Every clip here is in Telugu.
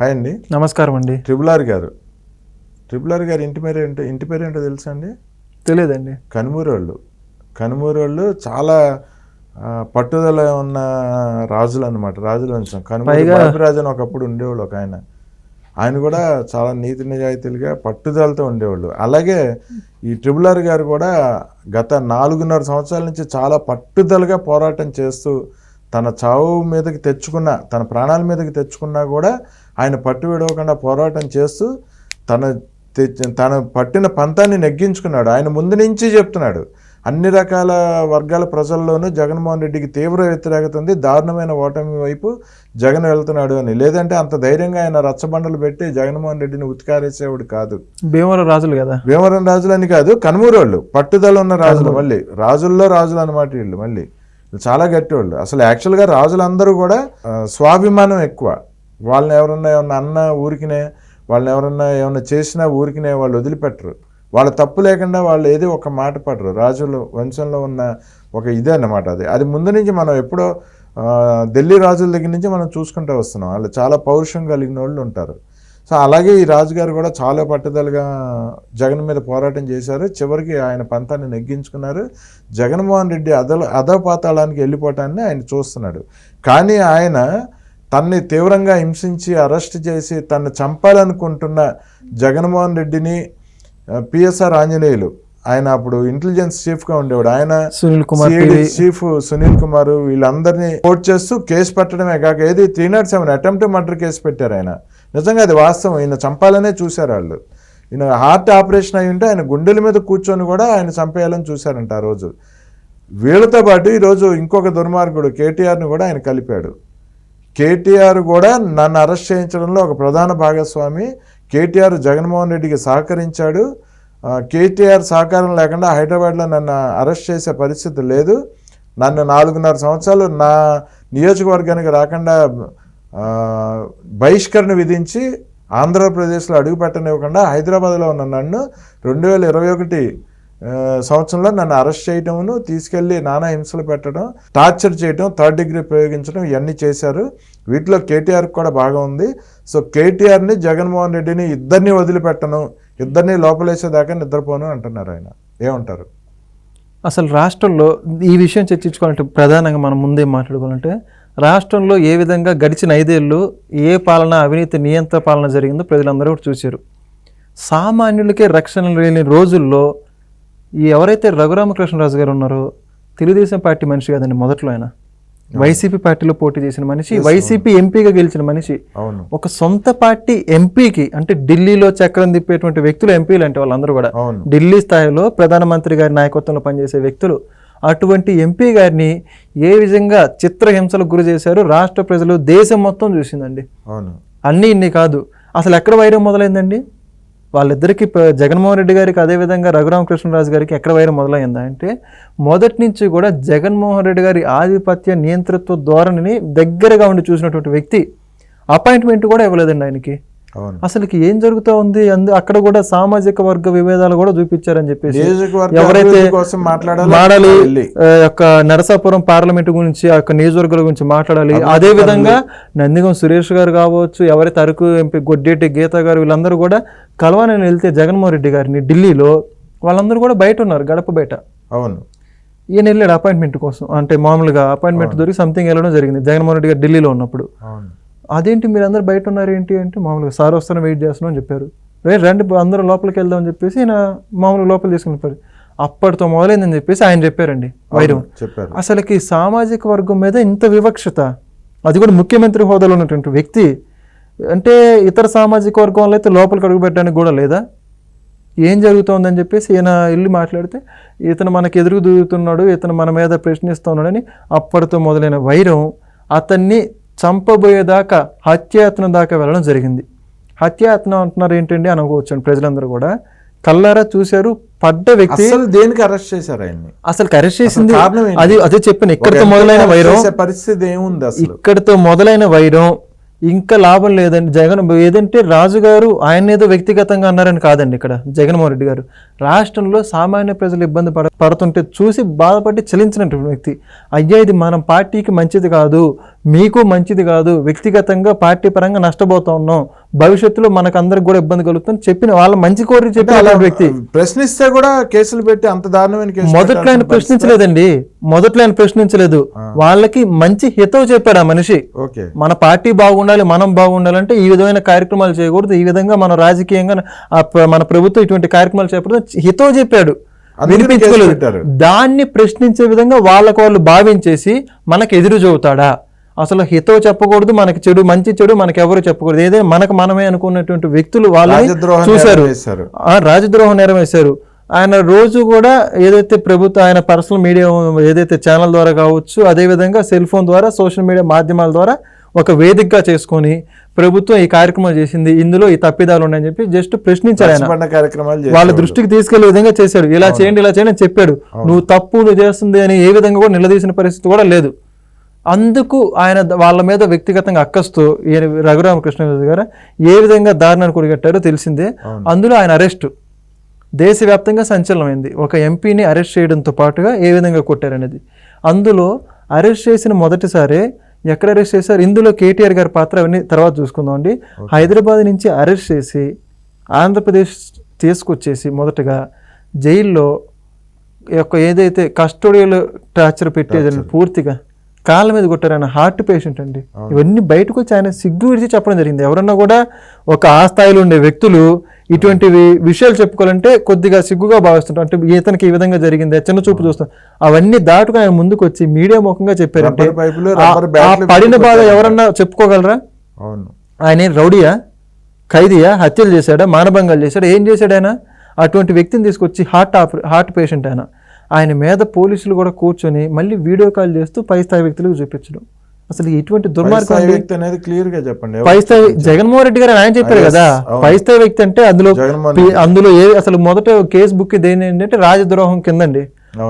హాయ్ అండి. నమస్కారం అండి. ట్రిపుల్ ఆర్ గారు. ట్రిపుల్ ఆర్ గారు ఇంటి పేరు ఏంటో? ఇంటి పేరు ఏంటో తెలుసా అండి? తెలియదండి. కనుమూరు వాళ్ళు కనుమూరు వాళ్ళు చాలా పట్టుదల ఉన్న రాజులు అనమాట రాజుల వంశం కనుమూరు బాబిరాజు అని ఒకప్పుడు ఉండేవాళ్ళు ఒక ఆయన. ఆయన కూడా చాలా నీతి నిజాయితీలుగా పట్టుదలతో ఉండేవాళ్ళు. అలాగే ఈ ట్రిపుల్ ఆర్ గారు కూడా గత నాలుగున్నర సంవత్సరాల నుంచి చాలా పట్టుదలగా పోరాటం చేస్తూ తన చావు మీదకి తెచ్చుకున్న తన ప్రాణాల మీదకి తెచ్చుకున్నా కూడా ఆయన పట్టు విడవకుండా పోరాటం చేస్తూ తన తన పట్టిన పంతాన్ని నెగ్గించుకున్నాడు. ఆయన ముందు నుంచి చెప్తున్నాడు. అన్ని రకాల వర్గాల ప్రజల్లోనూ జగన్మోహన్ రెడ్డికి తీవ్ర వ్యతిరేకత ఉంది. దారుణమైన ఓటమి వైపు జగన్ వెళ్తున్నాడు అని. లేదంటే అంత ధైర్యంగా ఆయన రచ్చబండలు పెట్టి జగన్మోహన్ రెడ్డిని ఉతికారేసేవాడు కాదు. భీమవరం రాజులు కదా? భీమవరం రాజులు అని కాదు కనుమూరు వాళ్ళు పట్టుదల ఉన్న రాజులు మళ్ళీ. రాజుల్లో రాజులు అనమాట వీళ్ళు మళ్ళీ. చాలా గట్టి వాళ్ళు అసలు యాక్చువల్గా రాజులందరూ కూడా స్వాభిమానం ఎక్కువ. వాళ్ళని ఎవరన్నా ఏమన్నా అన్న ఊరికినే వాళ్ళని ఎవరన్నా ఏమన్నా చేసినా ఊరికినే వాళ్ళు వదిలిపెట్టరు. వాళ్ళ తప్పు లేకుండా వాళ్ళు ఏదో ఒక మాట పడరు. రాజుల వంశంలో ఉన్న ఒక ఇదే అన్నమాట అది. అది ముందు నుంచి మనం ఎప్పుడో ఢిల్లీ రాజుల దగ్గర నుంచి మనం చూసుకుంటూ వస్తున్నాం. వాళ్ళు చాలా పౌరుషం కలిగిన వాళ్ళు ఉంటారు. సో అలాగే ఈ రాజుగారు కూడా చాలా పట్టుదలగా జగన్ మీద పోరాటం చేశారు. చివరికి ఆయన పంతాన్ని నెగ్గించుకున్నారు. జగన్మోహన్ రెడ్డి అదల అధపాతాళానికి వెళ్ళిపోవటాన్ని ఆయన చూస్తున్నాడు. కానీ ఆయన తన్ని తీవ్రంగా హింసించి అరెస్ట్ చేసి తన్ని చంపాలనుకుంటున్న జగన్మోహన్ రెడ్డిని పిఎస్ఆర్ ఆంజనేయులు. ఆయన అప్పుడు ఇంటెలిజెన్స్ చీఫ్గా ఉండేవాడు. ఆయన సునీల్ కుమార్ చీఫ్ సునీల్ కుమార్ వీళ్ళందరినీ కోర్టు చేస్తూ కేసు పెట్టడమే కాక ఏది three nought seven attempt murder case పెట్టారు ఆయన. నిజంగా అది వాస్తవం. ఈయన చంపాలనే చూశారు వాళ్ళు. ఈయన హార్ట్ ఆపరేషన్ అయి ఉంటే ఆయన గుండెల మీద కూర్చొని కూడా ఆయన చంపేయాలని చూశారంట ఆ రోజు. వీళ్ళతో పాటు ఈరోజు ఇంకొక దుర్మార్గుడు కేటీఆర్ని కూడా ఆయన కలిపాడు. కేటీఆర్ కూడా నన్ను అరెస్ట్ చేయించడంలో ఒక ప్రధాన భాగస్వామి. కేటీఆర్ జగన్మోహన్ రెడ్డికి సహకరించాడు. కేటీఆర్ సహకారం లేకుండా హైదరాబాద్లో నన్ను అరెస్ట్ చేసే పరిస్థితి లేదు. నన్ను నాలుగున్నర సంవత్సరాలు నా నియోజకవర్గానికి రాకుండా బహిష్కరణ విధించి ఆంధ్రప్రదేశ్లో అడుగుపెట్టనివ్వకుండా హైదరాబాద్లో ఉన్న నన్ను రెండు వేల ఇరవై ఒకటి సంవత్సరంలో నన్ను అరెస్ట్ చేయడమును తీసుకెళ్ళి నానా హింసలు పెట్టడం టార్చర్ చేయడం థర్డ్ డిగ్రీ ప్రయోగించడం ఇవన్నీ చేశారు. వీటిలో కేటీఆర్ కూడా బాగా ఉంది. సో కేటీఆర్ని జగన్మోహన్ రెడ్డిని ఇద్దరిని వదిలిపెట్టను ఇద్దరిని లోపలేసేదాకా నిద్రపోను అంటున్నారు ఆయన. ఏమంటారు? అసలు రాష్ట్రంలో ఈ విషయం చర్చించుకోవాలంటే ప్రధానంగా మనం ముందే మాట్లాడుకోవాలంటే రాష్ట్రంలో ఏ విధంగా గడిచిన ఐదేళ్ళు ఏ పాలన అవినీతి నియంత్ర పాలన జరిగిందో ప్రజలందరూ కూడా చూశారు. సామాన్యులకే రక్షణ లేని రోజుల్లో ఈ ఎవరైతే రఘురామకృష్ణరాజు గారు ఉన్నారో తెలుగుదేశం పార్టీ మనిషి కదండి మొదట్లో ఆయన. వైసీపీ పార్టీలో పోటీ చేసిన మనిషి వైసీపీ ఎంపీగా గెలిచిన మనిషి. ఒక సొంత పార్టీ ఎంపీకి అంటే ఢిల్లీలో చక్రం తిప్పేటువంటి వ్యక్తులు ఎంపీలు అంటే వాళ్ళందరూ కూడా. ఢిల్లీ స్థాయిలో ప్రధానమంత్రి గారి నాయకత్వంలో పనిచేసే వ్యక్తులు. అటువంటి ఎంపీ గారిని ఏ విధంగా చిత్రహింసలకు గురి చేశారు రాష్ట్ర ప్రజలు దేశం మొత్తం చూసిందండి. అవును. అన్నీ ఇన్ని కాదు. అసలు ఎక్కడ వైరం మొదలైందండి? వాళ్ళిద్దరికి జగన్మోహన్ రెడ్డి గారికి అదేవిధంగా రఘురామకృష్ణరాజు గారికి ఎక్కడ వైరం మొదలైందా అంటే మొదటి నుంచి కూడా జగన్మోహన్ రెడ్డి గారి ఆధిపత్య నియంతృత్వ ధోరణిని దగ్గరగా ఉండి చూసినటువంటి వ్యక్తి అపాయింట్మెంట్ కూడా ఇవ్వలేదండి ఆయనకి. అసలుకి ఏం జరుగుతూ ఉంది? అందు అక్కడ కూడా సామాజిక వర్గ విభేదాలు కూడా చూపించారని చెప్పేసి ఎవరైతే మాట్లాడాలి మాడాలి యొక్క నరసాపురం పార్లమెంట్ గురించి ఆ యొక్క నియోజకవర్గాల గురించి మాట్లాడాలి. అదే విధంగా నందిగం సురేష్ గారు కావచ్చు ఎవరైతే అరకు ఎంపీ గొడ్డేటి గీత గారు వీళ్ళందరూ కూడా కలవాలని వెళ్తే జగన్మోహన్ రెడ్డి గారిని ఢిల్లీలో వాళ్ళందరూ కూడా బయట ఉన్నారు గడప బయట. అవును. ఈయన వెళ్ళాడు అపాయింట్మెంట్ కోసం. అంటే మామూలుగా అపాయింట్మెంట్ దొరికి సంథింగ్ వెళ్ళడం జరిగింది. జగన్మోహన్ రెడ్డి గారు ఢిల్లీలో ఉన్నప్పుడు. అదేంటి మీరు అందరు బయట ఉన్నారు ఏంటి అంటే మామూలుగా సార్ వస్తాను వెయిట్ చేస్తున్నాం అని చెప్పారు. రే రండి అందరూ లోపలికి వెళ్దాం అని చెప్పేసి ఆయన మామూలుగా లోపల తీసుకుని అప్పటితో మొదలైందని చెప్పేసి ఆయన చెప్పారండి వైరం. చెప్పారు. అసలుకి సామాజిక వర్గం మీద ఇంత వివక్షత అది కూడా ముఖ్యమంత్రి హోదాలో ఉన్నటువంటి వ్యక్తి అంటే ఇతర సామాజిక వర్గం వాళ్ళు అయితే లోపలికి అడుగు పెట్టడానికి కూడా లేదా? ఏం జరుగుతోందని చెప్పేసి ఈయన వెళ్ళి మాట్లాడితే ఇతను మనకి ఎదురు దూరుతున్నాడు ఇతను మన మీద ప్రశ్నిస్తున్నాడని అప్పటితో మొదలైన వైరం అతన్ని చంపబోయేదాకా హత్యాయత్నం దాకా వెళ్ళడం జరిగింది. హత్యాయత్నం అంటున్నారు ఏంటండి అనుకోవచ్చు ప్రజలందరూ కూడా. కల్లారా చూశారు పడ్డ వ్యక్తి అసలు దేనికి అరెస్ట్ చేశారు ఆయన్ని? అసలు అరెస్ట్ చేసింది? అది అదే చెప్పాను ఇక్కడితో మొదలైన వైరం. పరిస్థితి ఏముంది ఇక్కడితో మొదలైన వైరం ఇంకా లాభం లేదండి. జగన్ ఏదంటే రాజుగారు ఆయన ఏదో వ్యక్తిగతంగా అన్నారని కాదండి ఇక్కడ జగన్మోహన్ రెడ్డి గారు. రాష్ట్రంలో సామాన్య ప్రజలు ఇబ్బంది పడ పడుతుంటే చూసి బాధపడి చలించినటువంటి వ్యక్తి. అయ్యా ఇది మనం పార్టీకి మంచిది కాదు. మీకు మంచిది కాదు. వ్యక్తిగతంగా పార్టీ పరంగా నష్టపోతా ఉన్నాం. భవిష్యత్తులో మనకు అందరికి కూడా ఇబ్బంది కలుగుతుంది చెప్పిన వాళ్ళ మంచి కోరి చెప్పిన అలాంటి వ్యక్తి. ప్రశ్నిస్తే కూడా కేసులు పెట్టి అంత దారుణమైన మొదట్లో ఆయన. ప్రశ్నించలేదండి. మొదట్లో ఆయన ప్రశ్నించలేదు. వాళ్ళకి మంచి హితవు చెప్పాడు ఆ మనిషి. ఓకే. మన పార్టీ బాగుండాలి మనం బాగుండాలంటే ఈ విధమైన కార్యక్రమాలు చేయకూడదు ఈ విధంగా మనం రాజకీయంగా మన ప్రభుత్వం ఇటువంటి కార్యక్రమాలు చేపడదు హితవు చెప్పాడు. వినిపించుకోలేదు. దాన్ని ప్రశ్నించే విధంగా వాళ్ళకు వాళ్ళు భావించేసి మనకు ఎదురు చెబుతాడా అసలు హితవు చెప్పకూడదు మనకి చెడు మంచి చెడు మనకి ఎవరు చెప్పకూడదు. ఏదైనా మనకు మనమే అనుకున్నటువంటి వ్యక్తులు వాళ్ళని రాజద్రోహం చూశారు. రాజద్రోహం నేరం వేశారు ఆయన రోజు కూడా ఏదైతే ప్రభుత్వ ఆయన పర్సనల్ మీడియా ఏదైతే ఛానల్ ద్వారా కావచ్చు అదేవిధంగా సెల్ ఫోన్ ద్వారా సోషల్ మీడియా మాధ్యమాల ద్వారా ఒక వేదికగా చేసుకొని ప్రభుత్వం ఈ కార్యక్రమం చేసింది. ఇందులో ఈ తప్పిదాలు ఉన్నాయని చెప్పి జస్ట్ ప్రశ్నించారు ఆయన. కార్యక్రమాలు వాళ్ళ. దృష్టికి తీసుకెళ్ళే విధంగా చేశాడు. ఇలా చేయండి ఇలా చేయండి అని చెప్పాడు. నువ్వు తప్పు నువ్వు చేస్తుంది అని ఏ విధంగా కూడా నిలదీసిన పరిస్థితి కూడా లేదు. అందుకు ఆయన వాళ్ళ మీద వ్యక్తిగతంగా అక్కస్తూ ఈయన రఘురామకృష్ణరాజు గారు ఏ విధంగా దారుణాన్ని కొడిగట్టారో తెలిసిందే. అందులో ఆయన అరెస్టు. దేశవ్యాప్తంగా సంచలనమైంది. ఒక ఎంపీని అరెస్ట్ చేయడంతో పాటుగా ఏ విధంగా కొట్టారనేది. అందులో అరెస్ట్ చేసిన మొదటిసారే ఎక్కడ అరెస్ట్ చేశారు? ఇందులో కేటీఆర్ గారి పాత్ర అవన్నీ తర్వాత చూసుకుందాం అండి. హైదరాబాద్ నుంచి అరెస్ట్ చేసి ఆంధ్రప్రదేశ్ తీసుకొచ్చేసి మొదటగా జైల్లో యొక్క ఏదైతే కస్టోడియల్ టార్చర్ పెట్టేదని పూర్తిగా కాళ్ళ మీద కొట్టారు ఆయన హార్ట్ పేషెంట్ అండి ఇవన్నీ బయటకు వచ్చి ఆయన సిగ్గు విడిచి చెప్పడం జరిగింది. ఎవరన్నా కూడా ఒక ఆ స్థాయిలో ఉండే వ్యక్తులు ఇటువంటివి విషయాలు చెప్పుకోవాలంటే కొద్దిగా సిగ్గుగా భావిస్తుంటారు. అంటే ఇతనికి ఈ విధంగా జరిగింది చిన్న చూపు చూస్తాం. అవన్నీ దాటుగా ఆయన ముందుకు వచ్చి మీడియా ముఖంగా చెప్పారంటే పడిన బాధ ఎవరన్నా చెప్పుకోగలరా? అవును. ఆయన రౌడీయా? ఖైదీయా? హత్యలు చేశాడా? మానభంగాలు చేశాడా? ఏం చేశాడు ఆయన? అటువంటి వ్యక్తిని తీసుకొచ్చి హార్ట్ హార్ట్ పేషెంట్ ఆయన. ఆయన మీద పోలీసులు కూడా కూర్చొని మళ్ళీ వీడియో కాల్ చేస్తూ పై స్థాయి వ్యక్తులకు చూపించడం అసలు ఇటువంటి దుర్మార్గం. వ్యక్తి అనేది క్లియర్గా చెప్పండి పై స్థాయి జగన్మోహన్ రెడ్డి గారు ఆయన చెప్పారు Yes, కదా. పై స్థాయి వ్యక్తి అంటే అందులో అందులో ఏ అసలు మొదట కేసు బుక్ దేని ఏంటంటే రాజద్రోహం కిందండి.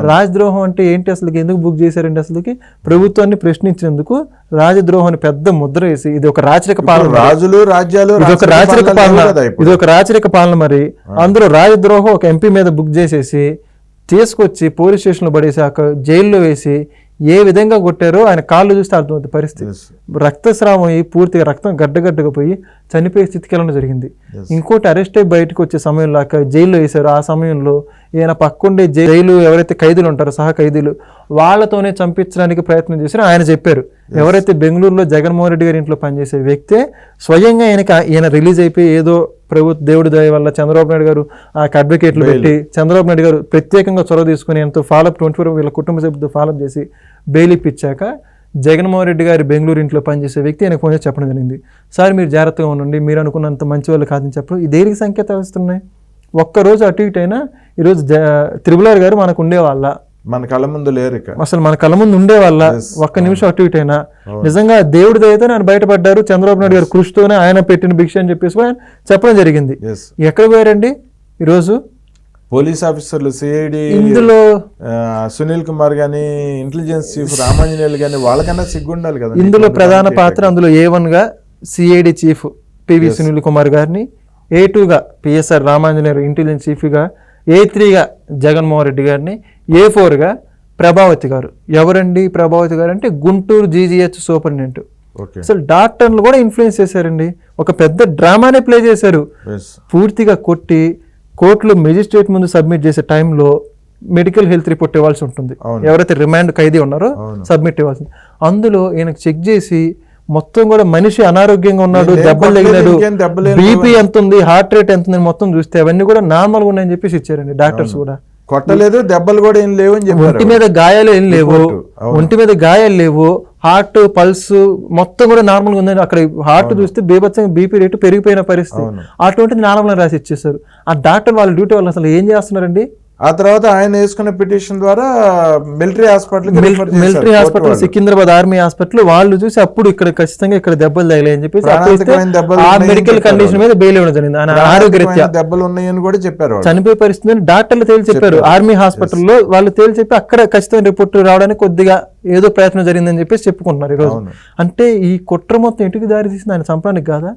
రాజద్రోహం అంటే ఏంటి అసలు ఎందుకు బుక్ చేశారండి అసలుకి ప్రభుత్వాన్ని ప్రశ్నించినందుకు రాజద్రోహం అని పెద్ద ముద్ర వేసి ఇది ఒక రాచరిక పాలన రాజులు రాజ్యాలు ఇది ఒక రాచరిక పాలన. ఇది ఒక రాచరిక పాలన మరి అందులో రాజద్రోహం ఒక ఎంపీ మీద బుక్ చేసేసి తీసుకొచ్చి పోలీస్ స్టేషన్లో పడేసాక జైల్లో వేసి ఏ విధంగా కొట్టారో ఆయన కాళ్ళు చూస్తే అర్థమవుతుంది పరిస్థితి. రక్తస్రావం అయ్యి పూర్తిగా రక్తం గడ్డగడ్డగా పోయి చనిపోయే స్థితికి వెళ్ళడం జరిగింది ఇంకోటి అరెస్ట్ అయ్యి బయటకు వచ్చే సమయంలో అక్కడ జైల్లో వేశారు. ఆ సమయంలో ఈయన పక్కుండే జైలు ఎవరైతే ఖైదీలు ఉంటారో సహ ఖైదీలు వాళ్ళతోనే చంపించడానికి ప్రయత్నం చేశారో ఆయన చెప్పారు. ఎవరైతే బెంగళూరులో జగన్మోహన్ రెడ్డి గారి ఇంట్లో పనిచేసే వ్యక్తే స్వయంగా ఈయనకి ఈయన రిలీజ్ అయిపోయి ఏదో ప్రభుత్వ దేవుడి దయ వల్ల చంద్రబాబు నాయుడు గారు ఆ అడ్వకేట్లు పెట్టి చంద్రబాబు నాయుడు గారు ప్రత్యేకంగా చొరవ తీసుకుని ఎంతో ఫాలోఅప్ ట్వంటీ ఫోర్ వీళ్ళ కుటుంబ సభ్యులతో ఫాలోఅప్ చేసి బెయిల్ ఇప్పించాక జగన్మోహన్ రెడ్డి గారి బెంగళూరు ఇంట్లో పనిచేసే వ్యక్తి ఆయనకు ఫోన్ చేసి చెప్పడం జరిగింది. సార్ మీరు జాగ్రత్తగా ఉండండి. మీరు అనుకున్నంత మంచి వాళ్ళు కాదని చెప్పడం. ఈ దేనికి సంకేతాలు ఇస్తున్నాయి ఒక్కరోజు అటు ఇటు అయినా ఈరోజు త్రిబులార్ గారు మనకు ఉండేవాళ్ళ. మన కళ్ళ ముందు లేరు ఇక. అసలు మన కళ్ళ ముందు ఉండేవాళ్ళ. ఒక్క నిమిషం అటు ఇటు అయినా. నిజంగా దేవుడి దయతో ఆయన బయటపడ్డారు చంద్రబాబు నాయుడు గారు కృషితోనే ఆయన పెట్టిన భిక్ష అని చెప్పేసి ఆయన చెప్పడం జరిగింది. ఎక్కడ పోయారండి? ఈరోజు పోలీస్ ఆఫీసర్లు సిఐడి ఇందులో సునీల్ కుమార్ గాని ఇంటెలిజెన్స్ చీఫ్ రామాంజనేయులు గాని వాళ్ళకన్నా సిగ్గుండాలి కదా ఇందులో ప్రధాన పాత్ర అందులో ఏ గా CID chief PV Sunil Kumar గారిని ఏ టూగా పిఎస్ఆర్ రామాంజనేయులు ఇంటెలిజెన్స్ చీఫ్గా ఏ త్రీగా జగన్మోహన్ రెడ్డి గారిని ఏ ఫోర్గా ప్రభావతి గారు. ఎవరండి ప్రభావతి గారు అంటే గుంటూరు జీజీహెచ్ సూపరింటెండెంట్ అసలు డాక్టర్లు కూడా ఇన్ఫ్లుయెన్స్ చేశారండి. ఒక పెద్ద డ్రామానే ప్లే చేశారు. పూర్తిగా కొట్టి కోర్టులో మెజిస్ట్రేట్ ముందు సబ్మిట్ చేసే టైంలో మెడికల్ హెల్త్ రిపోర్ట్ ఇవ్వాల్సి ఉంటుంది. ఎవరైతే రిమాండ్ ఖైదీ ఉన్నారో. సబ్మిట్ ఇవ్వాల్సింది అందులో ఈయనకు చెక్ చేసి మొత్తం కూడా మనిషి అనారోగ్యంగా ఉన్నాడు దెబ్బలు తగిలాడు దెబ్బలేం బీపీ ఎంత ఉంది హార్ట్ రేట్ ఎంత ఉంది మొత్తం చూస్తే అవన్నీ కూడా నార్మల్గా ఉన్నాయని చెప్పేసి ఇచ్చారండి డాక్టర్స్ కూడా. కొట్టలేదు దెబ్బలు కూడా ఏం లేవు అని చెప్పారు ఒంటి మీద గాయాలు ఏం లేవు. ఒంటి మీద గాయాలు లేవు. హార్ట్ పల్స్ మొత్తం కూడా నార్మల్గా ఉందని అక్కడ హార్ట్ చూస్తే బీభత్సంగా బీపీ రేటు పెరిగిపోయిన పరిస్థితి. అటువంటిది నార్మల్ రాసి ఇచ్చేసారు ఆ డాక్టర్ వాళ్ళ డ్యూటీ వాళ్ళు అసలు ఏం చేస్తున్నారండి? ఆ తర్వాత ఆయన వేసుకున్న పిటిషన్ ద్వారా military hospital military hospital Secunderabad army hospital వాళ్ళు చూసి అప్పుడు ఇక్కడ ఖచ్చితంగా ఇక్కడ దెబ్బలు తగిలాయి అని చెప్పేసి ఆ మెడికల్ కండిషన్ మీద బెయిల్ ఇవ్వడం జరిగింది. ఆయన ఆరోగ్య రీత్యా దెబ్బలు ఉన్నాయని కూడా చెప్పారు. చనిపోయే పరిస్థితి అని డాక్టర్లు తేల్చి చెప్పారు. ఆర్మీ హాస్పిటల్లో వాళ్ళు తేల్చి చెప్పి అక్కడ ఖచ్చితమైన రిపోర్ట్ రావడానికి కొద్దిగా ఏదో ప్రయత్నం జరిగిందని చెప్పేసి చెప్పుకుంటున్నారు ఈరోజు. అంటే ఈ కుట్ర మొత్తం ఇంటికి దారి తీసింది? ఆయన చంపడానికి కాదా?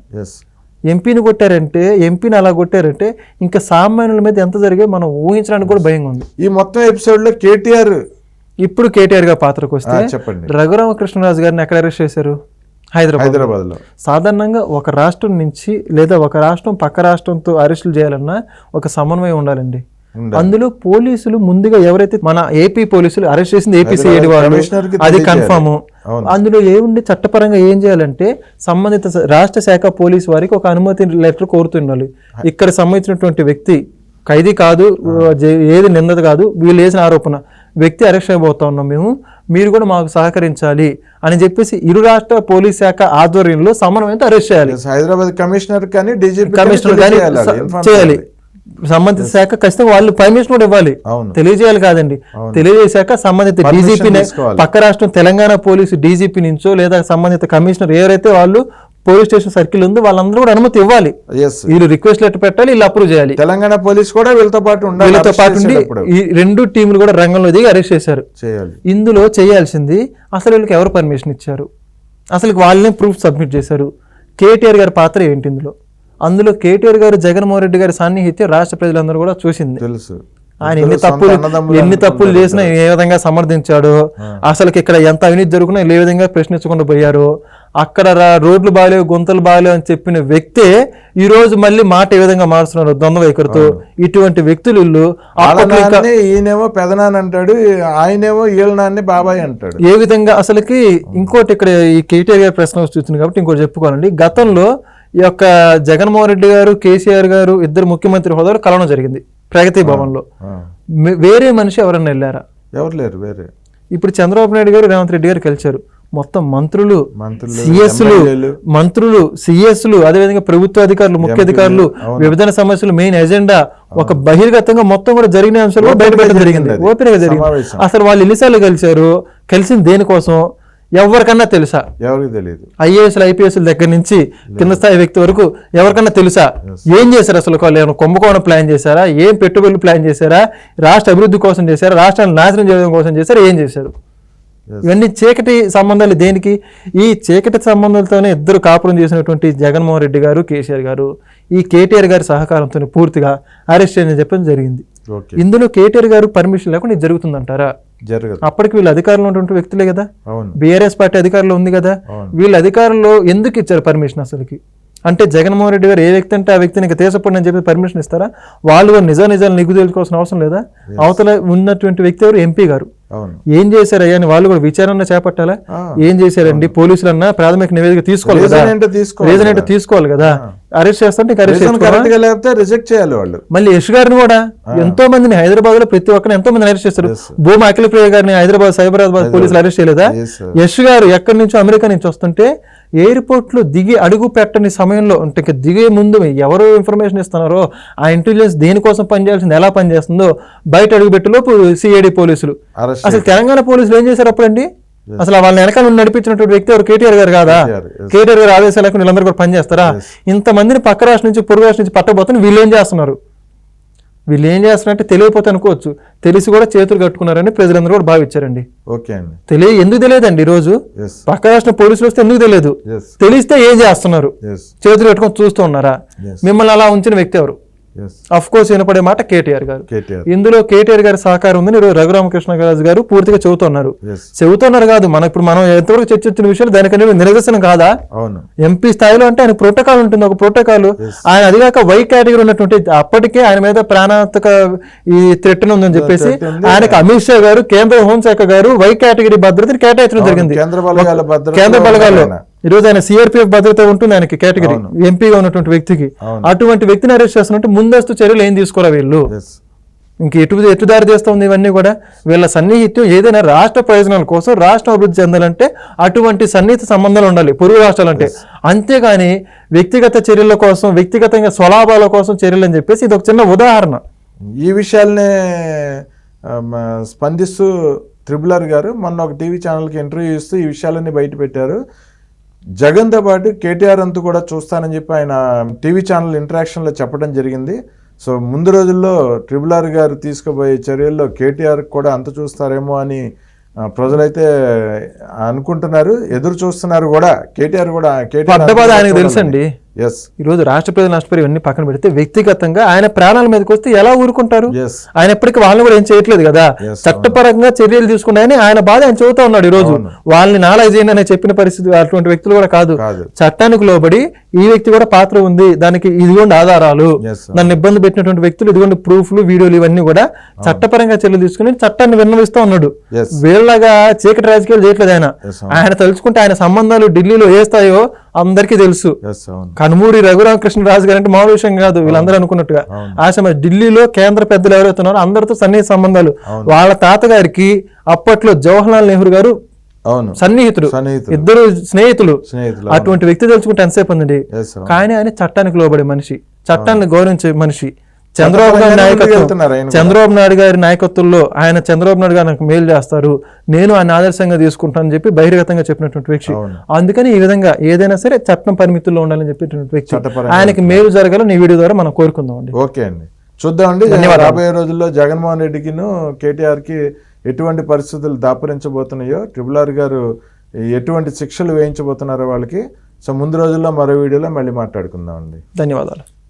ఎంపీని కొట్టారంటే ఎంపీని అలా కొట్టారంటే ఇంకా సామాన్యుల మీద ఎంత జరిగే మనం ఊహించడానికి కూడా భయంగా ఉంది. ఈ మొత్తం ఎపిసోడ్లో కేటీఆర్ ఇప్పుడు కేటీఆర్ గారి పాత్రకు వస్తే చెప్పండి. రఘురామకృష్ణరాజు గారిని ఎక్కడ అరెస్ట్ చేశారు? హైదరాబాద్ హైదరాబాద్లో సాధారణంగా ఒక రాష్ట్రం నుంచి లేదా ఒక రాష్ట్రం పక్క రాష్ట్రంతో అరెస్టులు చేయాలన్నా ఒక సమన్వయం ఉండాలండి. ఉండాలి. అందులో పోలీసులు ముందుగా ఎవరైతే మన ఏపీ పోలీసులు అరెస్ట్ చేసింది ఏపీ సిఐడి వాళ్ళు అది. కన్ఫర్మ్. అందులో ఏముంది? చట్టపరంగా ఏం చేయాలంటే సంబంధిత రాష్ట్ర శాఖ పోలీసు వారికి ఒక అనుమతి లెటర్ కోరుతుండాలి ఇక్కడ సంబంధించినటువంటి వ్యక్తి ఖైదీ కాదు ఏది నిందది కాదు వీళ్ళు వేసిన ఆరోపణ. వ్యక్తి అరెస్ట్ అయిపోతా ఉన్నాం మేము మీరు కూడా మాకు సహకరించాలి అని చెప్పేసి ఇరు రాష్ట్ర పోలీస్ శాఖ ఆధ్వర్యంలో సమన్వయంతో అరెస్ట్ చేయాలి. హైదరాబాద్ కమిషనర్ కానీ డీజీపీ కమిషనర్ కానీ చేయాలి. సంబంధిత శాఖ ఖచ్చితంగా వాళ్ళు పర్మిషన్ కూడా ఇవ్వాలి. తెలియజేయాలి కాదండి. తెలియజేశాక సంబంధిత డీజీపీ. పక్క రాష్ట్రం తెలంగాణ పోలీసు డీజీపీ నుంచో లేదా సంబంధిత కమిషనర్ ఎవరైతే వాళ్ళు పోలీస్ స్టేషన్ సర్కిల్ ఉందో వాళ్ళందరూ కూడా అనుమతి ఇవ్వాలి. వీళ్ళు రిక్వెస్ట్ లెటర్ పెట్టాలి వీళ్ళు అప్రూవ్ చేయాలి. తెలంగాణ పోలీస్ కూడా వీళ్ళతో పాటు వీళ్ళతో పాటు. ఈ రెండు టీంలు కూడా రంగంలో దిగి అరెస్ట్ చేశారు. ఇందులో చేయాల్సింది అసలు వీళ్ళకి ఎవరు పర్మిషన్ ఇచ్చారు? అసలు వాళ్ళనే ప్రూఫ్ సబ్మిట్ చేశారు. కేటీఆర్ గారి పాత్ర ఏంటి ఇందులో? అందులో కేటీఆర్ గారు జగన్మోహన్ రెడ్డి గారి సాన్నిహిత్యం రాష్ట్ర ప్రజలందరూ కూడా చూసింది. తెలుసు. ఆయన ఎన్ని తప్పులు ఎన్ని తప్పులు చేసినా ఏ విధంగా సమర్థించాడో? అసలుకి ఇక్కడ ఎంత అవినీతి జరుగుతున్నా ఏ విధంగా ప్రశ్నించకుండా పోయారో? అక్కడ రోడ్లు బాగాలేవు గుంతలు బాగాలేవు అని చెప్పిన వ్యక్తే ఈ రోజు మళ్ళీ మాట ఏ విధంగా మారుస్తున్నారు? ద్వంద్వ వైఖరితో ఇటువంటి వ్యక్తులు ఈయనేమో పెదనాన్న అంటాడు ఆయనేమో వీళ్ళ నాన్నే బాబాయ్ అంటాడు. ఏ విధంగా అసలుకి ఇంకోటి ఇక్కడ ఈ కేటీఆర్ గారి ప్రశ్న వస్తుంది కాబట్టి ఇంకోటి చెప్పుకోవాలండి. గతంలో ఈ యొక్క జగన్మోహన్ రెడ్డి గారు కేసీఆర్ గారు ఇద్దరు ముఖ్యమంత్రి హోదాలో కలవడం జరిగింది ప్రగతి భవన్లో. వేరే మనిషి ఎవరన్నా వెళ్ళారా? ఎవరు లేరు వేరే. ఇప్పుడు చంద్రబాబు నాయుడు గారు రేవంత్ రెడ్డి గారు కలిశారు. మొత్తం మంత్రులు మంత్రులు సిఎస్లు. మంత్రులు సిఎస్లు అదేవిధంగా ప్రభుత్వ అధికారులు ముఖ్య అధికారులు. విభజన సమస్యలు మెయిన్ ఎజెండా ఒక బహిర్గతంగా మొత్తం కూడా జరిగిన అంశాలు బయటపెట్టడం జరిగింది. ఓపెన్గా జరిగింది. అసలు వాళ్ళు ఎన్నిసార్లు కలిశారు? కలిసింది దేనికోసం? ఎవరికన్నా తెలుసా? ఎవరికి తెలియదు ఐఏఎస్లు ఐపీఎస్ల దగ్గర నుంచి కింద స్థాయి వ్యక్తి వరకు ఎవరికన్నా తెలుసా? ఏం చేశారు అసలు వాళ్ళు ఏమైనా కుంభకోణం ప్లాన్ చేశారా? ఏం పెట్టుబడులు ప్లాన్ చేశారా? రాష్ట్ర అభివృద్ధి కోసం చేశారా? రాష్ట్రాన్ని నాశనం చేయడం కోసం చేశారా? ఏం చేశారు. ఇవన్నీ చీకటి సంబంధాలు దేనికి? ఈ చీకటి సంబంధాలతోనే ఇద్దరు కాపురం చేసినటువంటి జగన్మోహన్ రెడ్డి గారు కేసీఆర్ గారు ఈ కేటీఆర్ గారి సహకారంతో పూర్తిగా అరెస్ట్ చేయని చెప్పడం జరిగింది ఇందులో కేటీఆర్ గారు పర్మిషన్ లేకుండా ఇది జరుగుతుందంటారా? జరగదు. అప్పటికి వీళ్ళు అధికారంలో ఉన్నటువంటి వ్యక్తులే కదా? బీఆర్ఎస్ పార్టీ అధికారంలో ఉంది కదా. వీళ్ళ అధికారంలో ఎందుకు ఇచ్చారు పర్మిషన్ అసలుకి? అంటే జగన్మోహన్ రెడ్డి గారు ఏ వ్యక్తి అంటే ఆ వ్యక్తిని ఇంకా తీసపండి అని చెప్పి పర్మిషన్ ఇస్తారా? వాళ్ళు నిజా నిజాలు నిగ్గు తెలుసుకోవాల్సిన అవసరం లేదా? అవతల ఉన్నటువంటి వ్యక్తి ఎవరు? ఎంపీ గారు. ఏం చేశారయ్యా అని వాళ్ళు కూడా విచారణ చేపట్టాలా. ఏం చేశారండి? పోలీసులు అన్నా ప్రాథమిక నివేదిక తీసుకోవాలి కదా? రీజన్ ఏంటో తీసుకోవాలి కదా? అరెస్ట్ చేస్తుంటే అరెస్ట్ లేకపోతే రిజెక్ట్ చేయాలి వాళ్ళు. మళ్ళీ యశ్ గారిని కూడా? ఎంతో మందిని హైదరాబాద్లో ప్రతి ఒక్కరిని ఎంతో మందిని అరెస్ట్ చేస్తారు భూమా అఖిలప్రియ గారిని హైదరాబాద్ సైబరాబాద్ పోలీసులు అరెస్ట్ చేయలేదా. యశ్ గారు ఎక్కడి నుంచో అమెరికా నుంచి వస్తుంటే ఎయిర్పోర్ట్లో దిగి అడుగు పెట్టని సమయంలో అంటే దిగే ముందు ఎవరు ఇన్ఫర్మేషన్ ఇస్తున్నారో ఆ ఇంటెలిజెన్స్ దేనికోసం పనిచేయాల్సింది ఎలా పనిచేస్తుందో బయట అడుగుపెట్టలోపు సిఐడి పోలీసులు. అసలు తెలంగాణ పోలీసులు ఏం చేశారు అప్పుడండి? అసలు వాళ్ళని వెనకాల నుండి నడిపించినటువంటి వ్యక్తి ఎవరు? కేటీఆర్ గారు కాదా? కేటీఆర్, గారు ఆదేశాలు లేకుండా వీళ్ళందరూ కూడా పనిచేస్తారా? ఇంతమందిని పక్క రాష్ట్రం నుంచి పొరుగు రాష్ట్రం నుంచి పట్టబోతున్న వీళ్ళు ఏం చేస్తున్నారు? వీళ్ళు ఏం చేస్తున్నారంటే తెలియకపోతే అనుకోవచ్చు. తెలిసి కూడా చేతులు కట్టుకున్నారని ప్రజలందరూ కూడా భావించారండి. ఓకే అండి. తెలియ ఎందుకు తెలియదండి ఈ రోజు పక్క రాష్ట్రం పోలీసులు వస్తే ఎందుకు తెలియదు? తెలిస్తే ఏం చేస్తున్నారు? చేతులు కట్టుకొని చూస్తూ ఉన్నారా. మిమ్మల్ని అలా ఉంచిన వ్యక్తి ఎవరు? అఫ్ కోర్స్ వినపడే మాట కేటీఆర్ గారు. ఇందులో కేటీఆర్ గారి సహకారం ఉందని ఈరోజు రఘురామకృష్ణరాజు గారు పూర్తిగా చెబుతున్నారు. చెబుతున్నారు కాదు మనం ఇప్పుడు మనం ఎంతవరకు చర్చించిన విషయాలు దానికన్నా నిరదర్శనం కాదా? అవును. ఎంపీ స్థాయిలో అంటే ఆయన ప్రోటోకాల్ ఉంటుంది ఒక ప్రోటోకాల్. ఆయన అదిగాక వై కేటగిరీ ఉన్నటువంటి అప్పటికే ఆయన మీద ప్రాణాంతక ఈ థ్రెట్ ఉందని చెప్పేసి. ఆయనకు అమిత్ షా గారు కేంద్ర హోంశాఖ గారు వై కేటగిరీ భద్రతని కేటాయించడం జరిగింది. కేంద్ర బలగాల భద్రతలో కేంద్ర బలగాల్లో. ఆయన. ఈ రోజు ఆయన సిఆర్పిఎఫ్ భద్రత ఉంటుంది ఆయనకి కేటగిరీ. ఎంపీగా ఉన్నటువంటి వ్యక్తికి. అటువంటి వ్యక్తిని అరెస్ట్ చేస్తున్నట్టు ముందస్తు చర్యలు ఏం తీసుకోరా వీళ్ళు? ఇంక ఎటు ఎటు దారి చేస్తుంది ఇవన్నీ కూడా వీళ్ళ సన్నిహిత్యం ఏదైనా రాష్ట్ర ప్రయోజనాల కోసం రాష్ట్రం అభివృద్ధి చెందాలంటే అటువంటి సన్నిహిత సంబంధాలు ఉండాలి పొరుగు రాష్ట్రాలంటే అంతేగాని వ్యక్తిగత చర్యల కోసం వ్యక్తిగతంగా స్వలాభాల కోసం చర్యలు అని చెప్పేసి ఇది ఒక చిన్న ఉదాహరణ. ఈ విషయాలనే స్పందిస్తూ త్రిబులర్ గారు మొన్న ఒక టీవీ ఛానల్కి ఇంటర్వ్యూ ఇస్తూ ఈ విషయాలన్నీ బయట పెట్టారు. జగన్తో పాటు కేటీఆర్ అంతు కూడా చూస్తానని చెప్పి ఆయన టీవీ ఛానల్ ఇంటరాక్షన్లో చెప్పడం జరిగింది. సో ముందు రోజుల్లో ట్రిబులర్ గారు తీసుకుపోయే చర్యల్లో కేటీఆర్ కూడా అంత చూస్తారేమో అని ప్రజలైతే అనుకుంటున్నారు. ఎదురు చూస్తున్నారు కూడా. కేటీఆర్ కూడా ఆయనకు తెలుసండి. ఎస్ ఈ రోజు రాష్ట్ర ప్రజలు నష్టపోయి ఇవన్నీ పక్కన పెడితే వ్యక్తిగతంగా ఆయన ప్రాణాల మీదకి వస్తే ఎలా ఊరుకుంటారు? ఆయన ఎప్పటికీ వాళ్ళని కూడా ఏం చేయట్లేదు కదా? చట్టపరంగా చర్యలు తీసుకున్నాయని ఆయన బాధ ఆయన చెబుతా ఉన్నాడు ఈ రోజు వాళ్ళని నాలా చేయండి అని చెప్పిన పరిస్థితి అటువంటి వ్యక్తులు కూడా కాదు. చట్టానికి లోబడి ఈ వ్యక్తి కూడా పాత్ర ఉంది. దానికి ఇదిగోండి ఆధారాలు. నన్ను ఇబ్బంది పెట్టినటువంటి వ్యక్తులు ఇదిగోండి ప్రూఫ్లు వీడియోలు ఇవన్నీ కూడా చట్టపరంగా చర్యలు తీసుకుని చట్టాన్ని విన్నవిస్తూ ఉన్నాడు. వీళ్ళగా చీకటి రాజకీయాలు చేయట్లేదు ఆయన. ఆయన తలుచుకుంటే ఆయన సంబంధాలు ఢిల్లీలో ఏ స్థాయో అందరికీ తెలుసు. కనుమూరి రఘురామకృష్ణరాజు గారు అంటే మామూలు విషయం కాదు వీళ్ళందరూ అనుకున్నట్టుగా. ఆశ ఢిల్లీలో కేంద్ర పెద్దలు ఎవరైతే ఉన్నారో అందరితో సన్నిహిత సంబంధాలు. వాళ్ళ తాతగారికి అప్పట్లో జవహర్లాల్ నెహ్రూ గారు అవును. సన్నిహితుడు. ఇద్దరు స్నేహితులు. స్నేహితులు అటువంటి వ్యక్తి తెలుసుకుంటే ఎంతసేపు ఉందండి? కానీ ఆయన చట్టానికి లోబడే మనిషి. చట్టాన్ని గౌరవించే మనిషి. చంద్రబాబు నాయుడు చట్టపరంగానే నాయకత్వం. చంద్రబాబు నాయుడు గారి నాయకత్వంలో ఆయన చంద్రబాబు నాయుడు గారు నాకు మేలు చేస్తారు నేను ఆయన ఆదర్శంగా తీసుకుంటానని చెప్పి బహిర్గతంగా చెప్పినటువంటి వ్యక్తి. అందుకని ఈ విధంగా ఏదైనా సరే చట్టం పరిమితుల్లో ఉండాలని చెప్పేటువంటి వ్యక్తి. ఆయనకి మేలు జరగాలని ఈ వీడియో ద్వారా మనం కోరుకుందాం అండి. ఓకే అండి. చూద్దామండి రాబోయే రోజుల్లో జగన్మోహన్ రెడ్డికిను కేటీఆర్కి ఎటువంటి పరిస్థితులు దాపురించబోతున్నాయో ట్రిపుల్ ఆర్ గారు ఎటువంటి శిక్షలు వేయించబోతున్నారో వాళ్ళకి. సో ముందు రోజుల్లో మరో వీడియోలో మళ్ళీ మాట్లాడుకుందాం అండి. ధన్యవాదాలు.